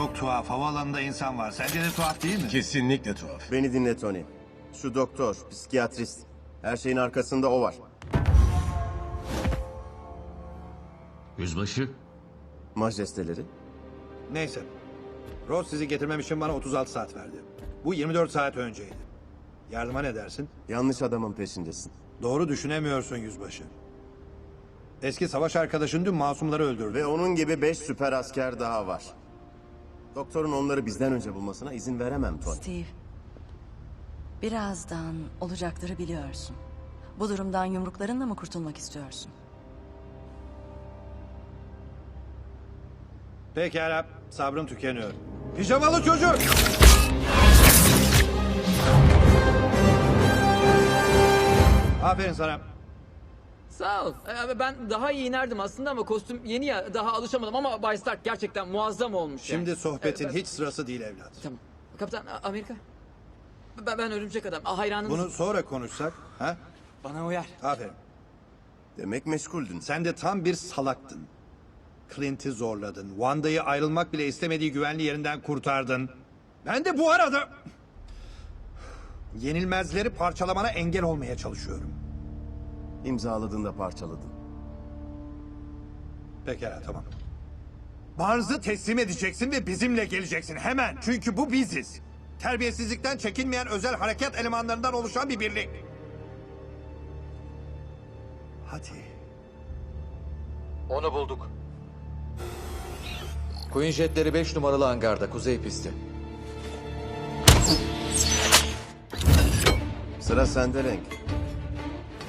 çok tuhaf. Havaalanında insan var. Sence de tuhaf değil mi? Kesinlikle tuhaf. Beni dinle Tony. Şu doktor, psikiyatrist. Her şeyin arkasında o var. Yüzbaşı, Majesteleri. Neyse. Ross sizi getirmem için bana 36 saat verdi. Bu 24 saat önceydi. Yardıma ne dersin? Yanlış adamın peşindesin. Doğru düşünemiyorsun yüzbaşı. Eski savaş arkadaşın dün masumları öldürdü. Ve onun gibi beş süper asker daha var. Doktorun onları bizden önce bulmasına izin veremem Tony. Steve, birazdan olacakları biliyorsun. Bu durumdan yumruklarınla mı kurtulmak istiyorsun? Pekala, sabrım tükeniyor. Pijamalı çocuk! Aferin sana. Sağ ol. Ee, Ben daha iyi inerdim aslında ama kostüm yeni ya daha alışamadım ama Bay Stark gerçekten muazzam olmuş. Şimdi yani. sohbetin Ee, ben- hiç sırası değil evlat. Tamam. Kaptan A- Amerika. Ben, ben örümcek adam. Aa, Hayranınız. Bunu sonra konuşsak, ha? Bana uyar. Aferin. Demek meşguldün. Sen de tam bir salaktın. Clint'i zorladın. Wanda'yı ayrılmak bile istemediği güvenli yerinden kurtardın. Ben de bu arada... Yenilmezleri parçalamana engel olmaya çalışıyorum. İmzaladığında parçaladın. Pekala tamam. Barnes'ı teslim edeceksin ve bizimle geleceksin hemen. Çünkü bu biziz. Terbiyesizlikten çekinmeyen özel harekat elemanlarından oluşan bir birlik. Hadi. Onu bulduk. Queen Jet'leri 5 numaralı hangarda, kuzey pisti. Sıra sende renk.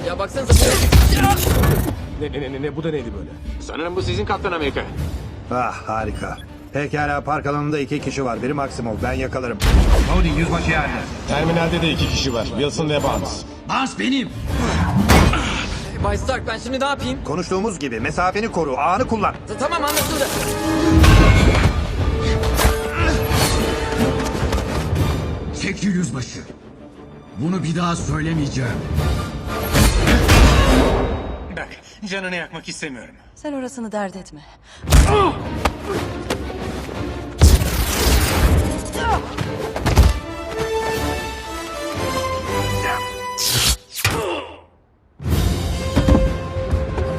Ya baksanıza buraya. Ne, ne, ne, ne, bu da neydi böyle? sanırım bu sizin Kaptan Amerika. Ah harika. Pekala park alanında iki kişi var. Biri Maximov. Ben yakalarım. Howdy yüzbaşı yani. Terminalde de iki kişi var. Wilson ve Barnes. Barnes benim. Bay Stark ben şimdi ne yapayım? Konuştuğumuz gibi mesafeni koru. Ağını kullan. Ta- Tamam anlaşıldı. Çekil yüzbaşı. Bunu bir daha söylemeyeceğim. Bak, canını yakmak istemiyorum. Sen orasını dert etme.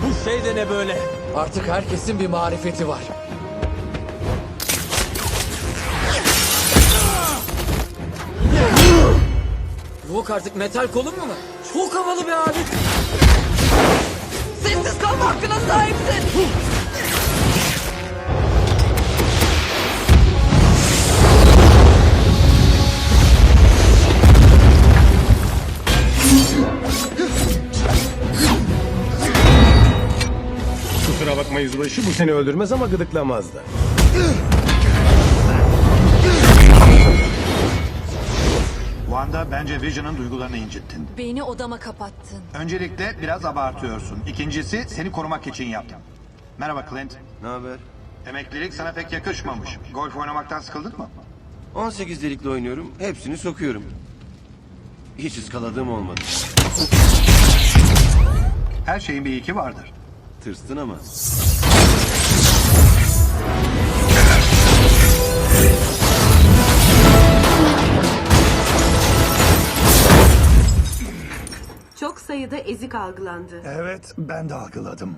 Bu şey de ne böyle? Artık herkesin bir marifeti var. Yok artık metal kolun mu? Çok havalı bir alet. Hakkına sahipsin. Kusura bakma yüzbaşı, bu seni öldürmez ama gıdıklamaz da. Wanda bence Vision'ın duygularını incittin. Beni odama kapattın. Öncelikle biraz abartıyorsun. İkincisi seni korumak için yaptım. Merhaba Clint. Ne haber? Emeklilik sana pek yakışmamış. Golf oynamaktan sıkıldın mı? 18 delikle oynuyorum. Hepsini sokuyorum. Hiç ıskaladığım olmadı. Her şeyin bir iki vardır. Tırstın ama. Sayıda ezik algılandı. Evet ben de algıladım.